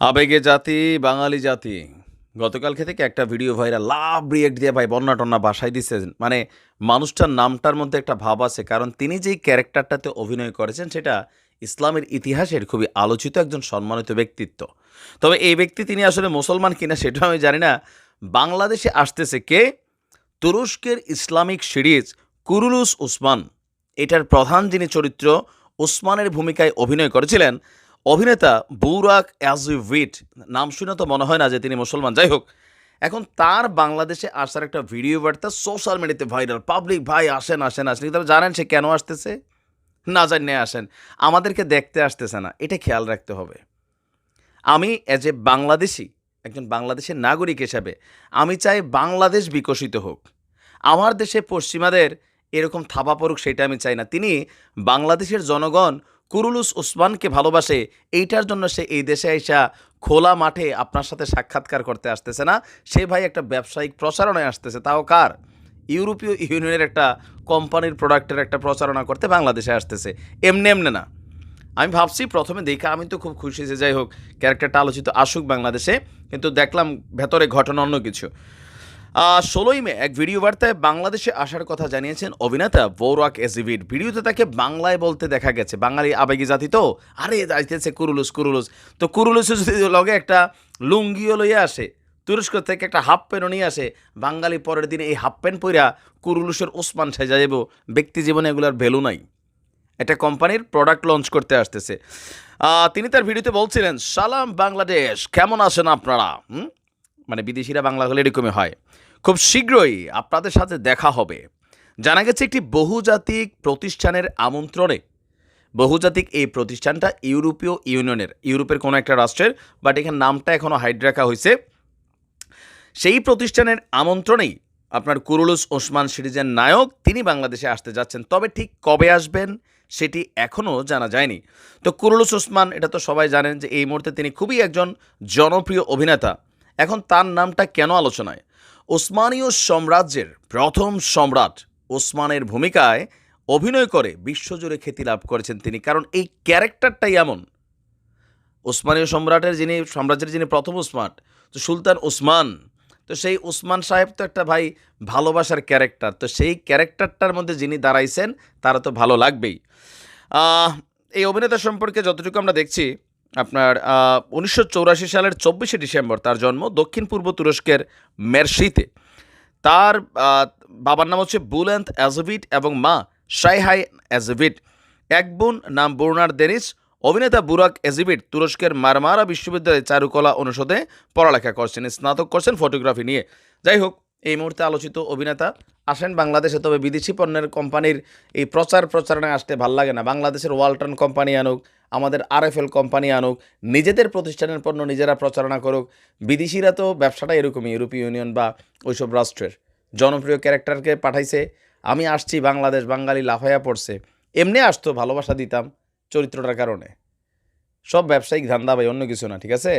আবেগে জাতি, বাঙালি জাতি। গতকালকে থেকে একটা ভিডিও ভাইরাল লাভ রিয়েক্ট দিয়ে ভাই বন্যা টন্না বাসায় দিচ্ছে মানে মানুষটার নামটার মধ্যে একটা ভাব আছে, কারণ তিনি যেই ক্যারেক্টারটাতে অভিনয় করেছেন, সেটা ইসলামের ইতিহাসের খুবই আলোচিত একজন সম্মানিত ব্যক্তিত্ব। তবে এই ব্যক্তি তিনি আসলে মুসলমান কিনা, সেটা আমি জানি না। বাংলাদেশে আসতেছে কে? তুরস্কের ইসলামিক সিরিজ কুরুলুস উসমান। এটার প্রধান যিনি চরিত্র, উসমানের ভূমিকায় অভিনয় করেছিলেন অভিনেতা বুরাক অ্যাজুইট, নাম শুনে তো মনে হয় না যে তিনি মুসলমান। যাই হোক, এখন তার বাংলাদেশে আসার একটা ভিডিও বার্তা সোশ্যাল মিডিয়াতে ভাইরাল। পাবলিক ভাই আসেন আসেন আসেন। কিন্তু জানেন সে কেন আসতেছে? না জানিয়ে আসেন। আমাদেরকে দেখতে আসতেছে না। এটা খেয়াল রাখতে হবে। আমি অ্যাজ এ বাংলাদেশি, একজন বাংলাদেশের নাগরিক হিসাবে, আমি চাই বাংলাদেশ বিকশিত হোক। আমার দেশে পশ্চিমাদের এরকম থাবা পড়ুক, সেটা আমি চাই না। তিনি বাংলাদেশের জনগণ কুরুলুস ওসমানকে ভালোবাসে, এইটার জন্য সে এই দেশে আইসা খোলা মাঠে আপনার সাথে সাক্ষাৎকার করতে আসতেছে না। সে ভাই একটা ব্যবসায়িক প্রচারণায় আসতেছে, তাও কার? ইউরোপীয় ইউনিয়নের একটা কোম্পানির প্রোডাক্টের একটা প্রচারণা করতে বাংলাদেশে আসতেছে, এমনি এমনি না। আমি ভাবছি প্রথমে দেখে আমি তো খুব খুশি যে যাই হোক ক্যারেক্টারটা আলোচিত আসুক বাংলাদেশে, কিন্তু দেখলাম ভেতরে ঘটনা অন্য কিছু। ষোলোই মে এক ভিডিও বার্তায় বাংলাদেশে আসার কথা জানিয়েছেন অভিনেতা বৌরাক এজিভিড ভিডিওতে তাকে বাংলায় বলতে দেখা গেছে। বাঙালি আবেগী জাতি তো। আরে যাইতেছে কুরুলুস কুরুলুস। তো কুরুলুস যদি লগে একটা লুঙ্গিও লইয়া আসে, তুরস্ক থেকে একটা হাফ প্যান্টও নিয়ে আসে, বাঙালি পরের দিনে এই হাফ প্যান্ট পইরা কুরুলুসের ওসমান সেজা যাব ব্যক্তি জীবনে এগুলোর ভ্যালু নাই। একটা কোম্পানির প্রোডাক্ট লঞ্চ করতে আসতেছে। তিনি তার ভিডিওতে বলছিলেন, সালাম বাংলাদেশ, কেমন আছেন আপনারা? মানে বিদেশিরা বাংলা হলে এরকমই হয়। খুব শীঘ্রই আপনাদের সাথে দেখা হবে। জানা গেছে একটি বহুজাতিক প্রতিষ্ঠানের আমন্ত্রণে। বহুজাতিক এই প্রতিষ্ঠানটা ইউরোপীয় ইউনিয়নের, ইউরোপের কোনো একটা রাষ্ট্রের, বাট এখানে নামটা এখনও হাইড রাখা হয়েছে। সেই প্রতিষ্ঠানের আমন্ত্রণেই আপনার কুরুলুস ওসমান সিরিজের নায়ক তিনি বাংলাদেশে আসতে যাচ্ছেন। তবে ঠিক কবে আসবেন সেটি এখনও জানা যায়নি। তো কুরুলুস ওসমান, এটা তো সবাই জানেন যে এই মুহূর্তে তিনি খুবই একজন জনপ্রিয় অভিনেতা। এখন তার নামটা কেন আলোচনায়? ওসমানীয় সাম্রাজ্যের প্রথম সম্রাট ওসমানের ভূমিকায় অভিনয় করে বিশ্বজুড়ে খ্যাতি লাভ করেছেন তিনি। কারণ এই ক্যারেক্টারটাই এমন। ওসমানীয় সম্রাটের যিনি, সাম্রাজ্যের যিনি প্রথম ওসমান, তো সুলতান ওসমান, তো সেই ওসমান সাহেব তো একটা ভাই ভালোবাসার ক্যারেক্টার, তো সেই ক্যারেক্টারটার মধ্যে যিনি দাঁড়াইছেন, তারা তো ভালো লাগবেই। এই অভিনেতা সম্পর্কে যতটুকু আমরা দেখছি আপনার উনিশশো সালের চব্বিশে ডিসেম্বর তার জন্ম দক্ষিণ পূর্ব তুরস্কের মেরশিতে তার বাবার নাম হচ্ছে বুলেন্থ অ্যাজভিট এবং মা শাইহাই অ্যাজভিট এক বোন নাম বুর্নার দেনিস অভিনেতা বুরাক এজিবিট তুরস্কের মারমারা বিশ্ববিদ্যালয়ে চারুকলা অনুষদে পড়ালেখা করছেন, স্নাতক করছেন ফটোগ্রাফি নিয়ে। যাই হোক, এই মুহূর্তে আলোচিত অভিনেতা আসেন বাংলাদেশে, তবে বিদেশি পণ্যের কোম্পানির এই প্রচার প্রচারণায় আসতে ভালো লাগে না। বাংলাদেশের ওয়ালটন কোম্পানি আনুক আমাদের আরএফএল কোম্পানি আনুক, নিজেদের প্রতিষ্ঠানের পণ্য নিজেরা প্রচারণা করুক, বিদেশিরা তো ব্যবসাটা এরকমই, ইউরোপীয় ইউনিয়ন বা ওইসব রাষ্ট্রের। জনপ্রিয় ক্যারেক্টারকে পাঠাইছে, আমি আসছি বাংলাদেশ, বাঙালি লাফাইয়া পড়ছে, এমনি আসতো, ভালোবাসা দিতাম চরিত্রটার কারণে। সব ব্যবসায়িক ধান্দা ভাই অন্য কিছু না, ঠিক আছে?